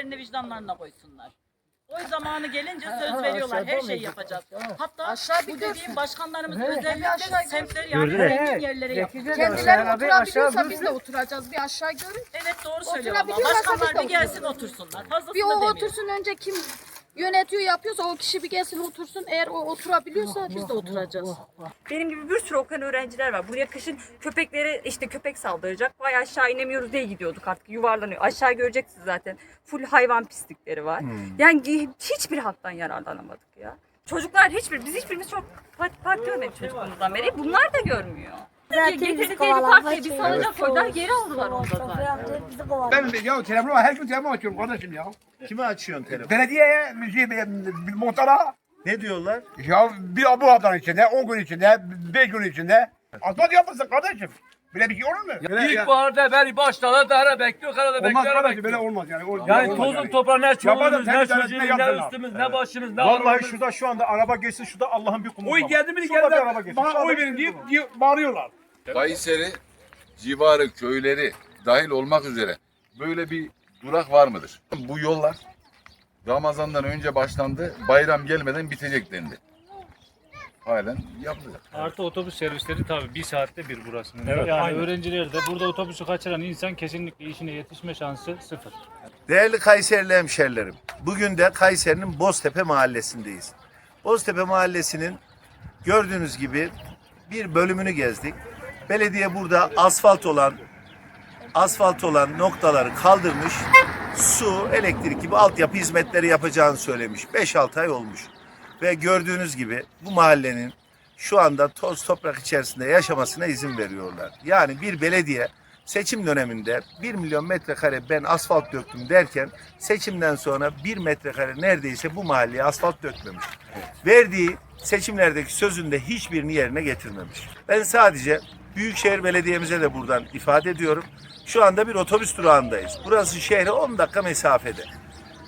ellerini vicdanlarına koysunlar. Oy zamanı gelince söz veriyorlar. Her şeyi yapacağız. Hatta Aşağı bir bu dediğim başkanlarımız Bir özellikle aşağı semtler yani zengin yerlere yapacak. Kendileri oturabiliyorsa biz de oturacağız. Bir aşağı görün. Evet doğru söylüyor başkanlar bir gelsin otursunlar. Fazlasını Bir o otursun önce kim yönetiyor yapıyorsa o kişi bir gelsin otursun. Eğer o oturabiliyorsa biz de oturacağız. Benim gibi bir sürü okuyan öğrenciler var. Buraya kışın köpeklere işte köpek saldıracak. Vay aşağı inemiyoruz diye gidiyorduk artık yuvarlanıyor. Aşağı göreceksiniz zaten. Full hayvan pislikleri var. Yani gi- hiçbir haktan yararlanamadık ya. Çocuklar hiçbir, biz hiçbirimiz çok park, park görmedik çocukluğumuzdan beri. Bunlar da görmüyor. Getirdikleri park diye bir salıncak koydular geri aldılar onu da zaten. Ben ya telefonu her gün telefon açıyorum kardeşim ya. Kime açıyorsun telefon? Belediyeye, şey, bir muhtara Ne diyorlar? ya bir bu haftanın içinde, 10 gün içinde, 5 gün içinde asfalt yapmasın kardeşim. Böyle bir şey olur mu? Böyle, ya- İlkbaharda beri başladı dara bekliyor, karada olmaz bekliyor, kardeşim bekliyor. böyle olmaz yani. O- Yani olmaz tozun toprağın ne Yaparım, çuvalımız, ne temiz devletine çocuğumuz, ne yapsınlar. üstümüz, ne başımız, ne Vallahi şurada şu anda araba geçsin şurada Allah'ın bir kulu Oy geldi mi Şurada bir araba geldi. Bana oy verin kulu var. deyip bağırıyorlar. Kayseri civarı köyleri dahil olmak üzere böyle bir durak var mıdır? Bu yollar Ramazan'dan önce başlandı, bayram gelmeden bitecek dendi. Halen yapılacak. Artı otobüs servisleri tabii bir saatte bir burası. Evet, yani aynen. öğrenciler de burada otobüsü kaçıran insan kesinlikle işine yetişme şansı sıfır. Değerli Kayserili hemşerilerim, bugün de Kayseri'nin Boztepe mahallesindeyiz. Boztepe mahallesinin gördüğünüz gibi bir bölümünü gezdik. Belediye burada asfalt olan asfalt olan noktaları kaldırmış, su, elektrik gibi altyapı hizmetleri yapacağını söylemiş. 5-6 ay olmuş. Ve gördüğünüz gibi bu mahallenin şu anda toz toprak içerisinde yaşamasına izin veriyorlar. Yani bir belediye seçim döneminde 1 milyon metrekare ben asfalt döktüm derken seçimden sonra 1 metrekare neredeyse bu mahalleye asfalt dökmemiş. Verdiği seçimlerdeki sözünde hiçbirini yerine getirmemiş. Ben sadece Büyükşehir Belediye'mize de buradan ifade ediyorum. Şu anda bir otobüs durağındayız. Burası şehre 10 dakika mesafede.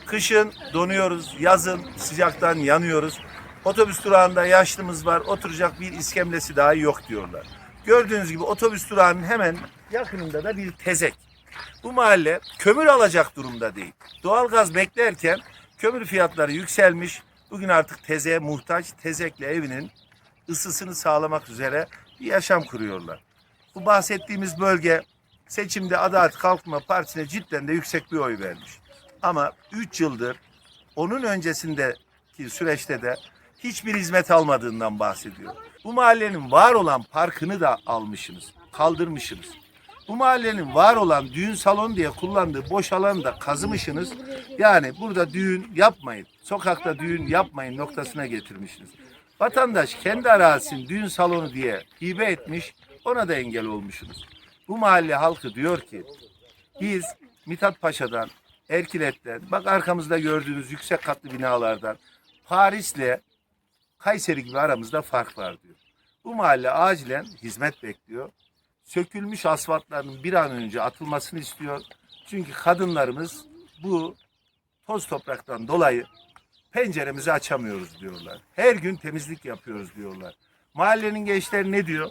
Kışın donuyoruz, yazın sıcaktan yanıyoruz. Otobüs durağında yaşlımız var, oturacak bir iskemlesi dahi yok diyorlar. Gördüğünüz gibi otobüs durağının hemen yakınında da bir tezek. Bu mahalle kömür alacak durumda değil. Doğalgaz beklerken kömür fiyatları yükselmiş. Bugün artık tezeye muhtaç, tezekle evinin ısısını sağlamak üzere bir yaşam kuruyorlar. Bu bahsettiğimiz bölge seçimde Adalet Kalkınma Partisi'ne cidden de yüksek bir oy vermiş. Ama 3 yıldır onun öncesindeki süreçte de hiçbir hizmet almadığından bahsediyor. Bu mahallenin var olan parkını da almışsınız, kaldırmışsınız. Bu mahallenin var olan düğün salonu diye kullandığı boş alanı da kazımışsınız. Yani burada düğün yapmayın, sokakta düğün yapmayın noktasına getirmişsiniz. Vatandaş kendi arazisini düğün salonu diye hibe etmiş, ona da engel olmuşsunuz. Bu mahalle halkı diyor ki, biz Mithat Paşa'dan, Erkilet'ten, bak arkamızda gördüğünüz yüksek katlı binalardan, Paris'le Kayseri gibi aramızda fark var diyor. Bu mahalle acilen hizmet bekliyor. Sökülmüş asfaltların bir an önce atılmasını istiyor. Çünkü kadınlarımız bu toz topraktan dolayı penceremizi açamıyoruz diyorlar. Her gün temizlik yapıyoruz diyorlar. Mahallenin gençleri ne diyor?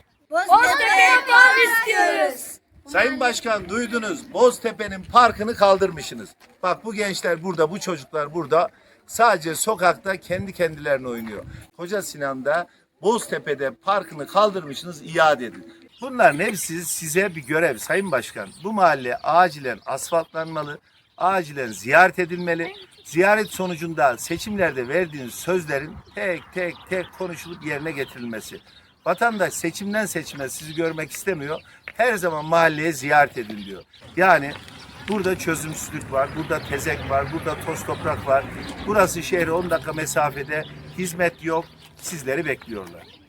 Sayın Başkan duydunuz. Boztepe'nin parkını kaldırmışsınız. Bak bu gençler burada, bu çocuklar burada sadece sokakta kendi kendilerine oynuyor. Koca Sinan'da Boztepe'de parkını kaldırmışsınız iade edin. Bunların hepsi size bir görev Sayın Başkan. Bu mahalle acilen asfaltlanmalı, acilen ziyaret edilmeli. Ziyaret sonucunda seçimlerde verdiğiniz sözlerin tek tek tek konuşulup yerine getirilmesi. Vatandaş seçimden seçime sizi görmek istemiyor. Her zaman mahalleye ziyaret edin diyor. Yani burada çözümsüzlük var, burada tezek var, burada toz toprak var. Burası şehre 10 dakika mesafede hizmet yok. Sizleri bekliyorlar.